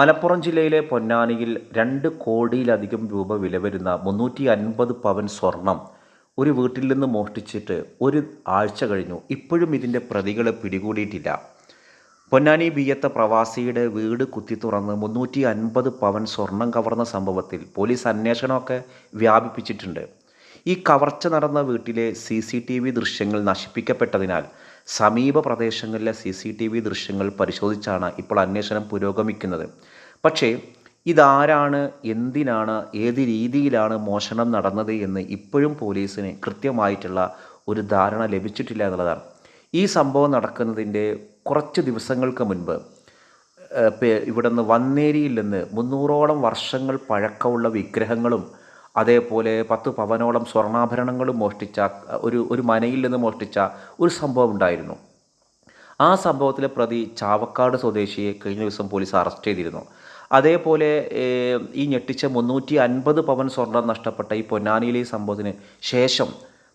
മലപ്പുറം ജില്ലയിലെ പൊന്നാനിയിൽ രണ്ട് കോടിയിലധികം രൂപ വില വരുന്ന മുന്നൂറ്റി അൻപത് പവൻ സ്വർണം ഒരു വീട്ടിൽ നിന്ന് മോഷ്ടിച്ചിട്ട് ഒരു ആഴ്ച കഴിഞ്ഞു. ഇപ്പോഴും ഇതിന്റെ പ്രതികളെ പിടികൂടിയിട്ടില്ല. പൊന്നാനി ബിയ്യത്ത പ്രവാസിയുടെ വീട് കുത്തി തുറന്ന് മുന്നൂറ്റി അൻപത് പവൻ സ്വർണം കവർന്ന സംഭവത്തിൽ പോലീസ് അന്വേഷണമൊക്കെ വ്യാപിപ്പിച്ചിട്ടുണ്ട്. ഈ കവർച്ച നടന്ന വീട്ടിലെ സി സി ടി വി ദൃശ്യങ്ങൾ നശിപ്പിക്കപ്പെട്ടതിനാൽ സമീപ പ്രദേശങ്ങളിലെ സി സി ടി വി ദൃശ്യങ്ങൾ പരിശോധിച്ചാണ് ഇപ്പോൾ അന്വേഷണം പുരോഗമിക്കുന്നത്. പക്ഷേ ഇതാരാണ് എന്തിനാണ് ഏത് രീതിയിലാണ് മോഷണം നടന്നത് എന്ന് ഇപ്പോഴും പോലീസിന് കൃത്യമായിട്ടുള്ള ഒരു ധാരണ ലഭിച്ചിട്ടില്ല എന്നുള്ളതാണ്. ഈ സംഭവം നടക്കുന്നതിന്റെ കുറച്ച് ദിവസങ്ങൾക്ക് മുൻപ് ഇവിടുന്ന് വന്നേരിയിൽ നിന്ന് മുന്നൂറോളം വർഷങ്ങൾ പഴക്കമുള്ള വിഗ്രഹങ്ങളും അതേപോലെ പത്ത് പവനോളം സ്വർണാഭരണങ്ങളും മോഷ്ടിച്ച ഒരു ഒരു മനയിൽ നിന്ന് മോഷ്ടിച്ച ഒരു സംഭവം ഉണ്ടായിരുന്നു. ആ സംഭവത്തിലെ പ്രതി ചാവക്കാട് സ്വദേശിയെ കഴിഞ്ഞ ദിവസം പോലീസ് അറസ്റ്റ് ചെയ്തിരുന്നു. അതേപോലെ ഈ ഞെട്ടിച്ച മുന്നൂറ്റി അൻപത് പവൻ സ്വർണം നഷ്ടപ്പെട്ട ഈ പൊന്നാനിയിലെ സംഭവത്തിന് ശേഷം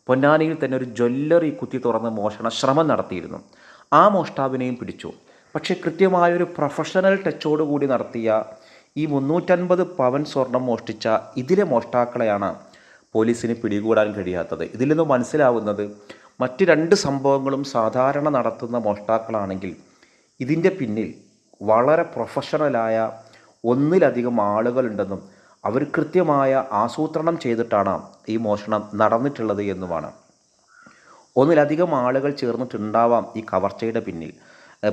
പൊന്നാനിയിൽ തന്നെ ഒരു ജ്വല്ലറി കുത്തി തുറന്ന് മോഷണ ശ്രമം നടത്തിയിരുന്നു. ആ മോഷ്ടാവിനെയും പിടിച്ചു. പക്ഷേ കൃത്യമായൊരു പ്രൊഫഷണൽ ടച്ചോടുകൂടി നടത്തിയ ഈ മുന്നൂറ്റൻപത് പവൻ സ്വർണം മോഷ്ടിച്ച ഇതിലെ മോഷ്ടാക്കളെയാണ് പോലീസിന് പിടികൂടാൻ കഴിയാത്തത്. ഇതിൽ നിന്ന് മനസ്സിലാവുന്നത് മറ്റ് രണ്ട് സംഭവങ്ങളും സാധാരണ നടത്തുന്ന മോഷ്ടാക്കളാണെങ്കിൽ ഇതിന്റെ പിന്നിൽ വളരെ പ്രൊഫഷണലായ ഒന്നിലധികം ആളുകളുണ്ടെന്നും അവർ കൃത്യമായ ആസൂത്രണം ചെയ്തിട്ടാണ് ഈ മോഷണം നടന്നിട്ടുള്ളത് എന്നുമാണ്. ഒന്നിലധികം ആളുകൾ ചേർന്നിട്ടുണ്ടാവാം ഈ കവർച്ചയുടെ പിന്നിൽ.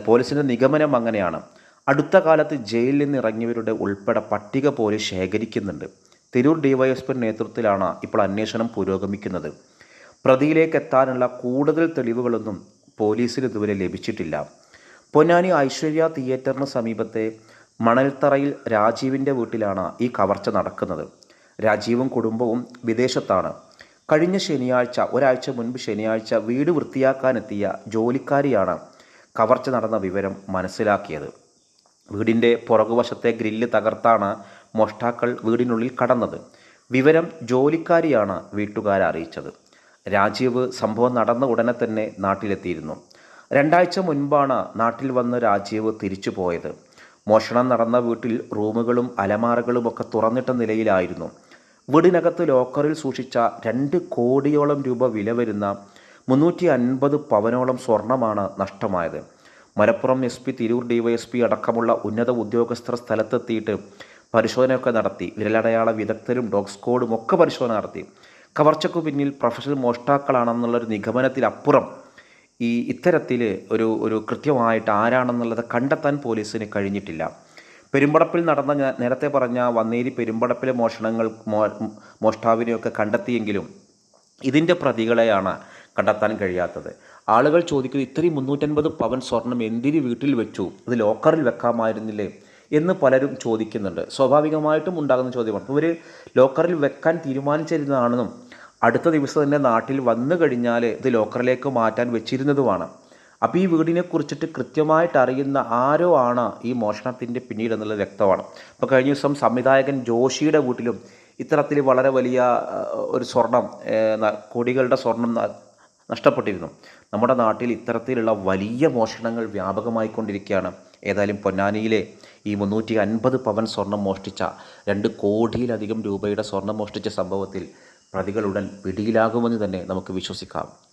പോലീസിന്റെ നിഗമനം അങ്ങനെയാണ്. അടുത്ത കാലത്ത് ജയിലിൽ നിന്ന് ഇറങ്ങിയവരുടെ ഉൾപ്പെടെ പട്ടിക പോലീസ് ശേഖരിക്കുന്നുണ്ട്. തിരൂർ ഡിവൈഎസ്പി നേതൃത്വത്തിലാണ് ഇപ്പോൾ അന്വേഷണം പുരോഗമിക്കുന്നത്. പ്രതിയിലേക്ക് എത്താനുള്ള കൂടുതൽ തെളിവുകളൊന്നും പോലീസിന് ഇതുവരെ ലഭിച്ചിട്ടില്ല. പൊന്നാനി ഐശ്വര്യ തിയേറ്ററിന് സമീപത്തെ മണൽത്തറയിൽ രാജീവിന്റെ വീട്ടിലാണ് ഈ കവർച്ച നടക്കുന്നത്. രാജീവും കുടുംബവും വിദേശത്താണ്. കഴിഞ്ഞ ശനിയാഴ്ച ഒരാഴ്ച മുൻപ് ശനിയാഴ്ച വീട് വൃത്തിയാക്കാനെത്തിയ ജോലിക്കാരിയാണ് കവർച്ച നടന്ന വിവരം മനസ്സിലാക്കിയത്. വീടിന്റെ പുറകുവശത്തെ ഗ്രില്ല് തകർത്താണ് മോഷ്ടാക്കൾ വീടിനുള്ളിൽ കടന്നത്. വിവരം ജോലിക്കാരിയാണ് വീട്ടുകാരെ അറിയിച്ചത്. രാജീവ് സംഭവം നടന്ന ഉടനെ തന്നെ നാട്ടിലെത്തിയിരുന്നു. രണ്ടാഴ്ച മുൻപാണ് നാട്ടിൽ വന്ന് രാജീവ് തിരിച്ചു പോയത്. മോഷണം നടന്ന വീട്ടിൽ റൂമുകളും അലമാരകളും ഒക്കെ തുറന്നിട്ട നിലയിലായിരുന്നു. വീടിനകത്ത് ലോക്കറിൽ സൂക്ഷിച്ച രണ്ട് കോടിയോളം രൂപ വില വരുന്ന മുന്നൂറ്റി അൻപത് പവനോളം സ്വർണമാണ് നഷ്ടമായത്. Malappuram S P Tirur DySP അടക്കമുള്ള ഉന്നത ഉദ്യോഗസ്ഥർ സ്ഥലത്തെത്തിയിട്ട് പരിശോധനയൊക്കെ നടത്തി. വിരലടയാള വിദഗ്ധരും ഡോഗ് സ്ക്വാഡും ഒക്കെ പരിശോധന നടത്തി. കവർച്ചയ്ക്ക് പിന്നിൽ പ്രൊഫഷണൽ മോഷ്ടാക്കളാണെന്നുള്ളൊരു നിഗമനത്തിലപ്പുറം ഈ ഇത്തരത്തിൽ ഒരു ഒരു കൃത്യമായിട്ട് ആരാണെന്നുള്ളത് കണ്ടെത്താൻ പോലീസിന് കഴിഞ്ഞിട്ടില്ല. പെരുമ്പടപ്പിൽ നടന്ന നേരത്തെ പറഞ്ഞ വന്നേരി പെരുമ്പടപ്പിലെ മോഷണങ്ങൾ മോ മോഷ്ടാവിനെയൊക്കെ കണ്ടെത്തിയെങ്കിലും ഇതിന്റെ പ്രതികളെയാണ് കണ്ടെത്താൻ കഴിയാത്തത്. ആളുകൾ ചോദിക്കുന്നത് ഇത്രയും മുന്നൂറ്റൻപത് പവൻ സ്വർണം എന്തിന് വീട്ടിൽ വെച്ചു? അത് ലോക്കറിൽ വെക്കാമായിരുന്നില്ലേ? എന്ന് പലരും ചോദിക്കുന്നുണ്ട്. സ്വാഭാവികമായിട്ടും ഉണ്ടാകുന്ന ചോദ്യമാണ്. അപ്പോൾ ഇവർ ലോക്കറിൽ വെക്കാൻ തീരുമാനിച്ചിരുന്നതാണെന്നും അടുത്ത ദിവസം തന്നെ നാട്ടിൽ വന്നു കഴിഞ്ഞാൽ ഇത് ലോക്കറിലേക്ക് മാറ്റാൻ വെച്ചിരുന്നതുമാണ്. അപ്പോൾ ഈ വീടിനെ കുറിച്ചിട്ട് കൃത്യമായിട്ട് അറിയുന്ന ആരോ ആണ് ഈ മോഷണത്തിന്റെ പിന്നീട് എന്നുള്ളത് വ്യക്തമാണ്. ഇപ്പോൾ കഴിഞ്ഞ ദിവസം സംവിധായകൻ ജോഷിയുടെ വീട്ടിലും ഇത്തരത്തിൽ വളരെ വലിയ ഒരു സ്വർണം കൊടികളുടെ സ്വർണം നഷ്ടപ്പെട്ടിരുന്നു. നമ്മുടെ നാട്ടിൽ ഇത്തരത്തിലുള്ള വലിയ മോഷണങ്ങൾ വ്യാപകമായിക്കൊണ്ടിരിക്കുകയാണ്. ഏതായാലും പൊന്നാനിയിലെ ഈ മുന്നൂറ്റി അൻപത് പവൻ സ്വർണം മോഷ്ടിച്ച രണ്ട് കോടിയിലധികം രൂപയുടെ സ്വർണം മോഷ്ടിച്ച സംഭവത്തിൽ പ്രതികളുടൻ പിടിയിലാകുമെന്ന് തന്നെ നമുക്ക് വിശ്വസിക്കാം.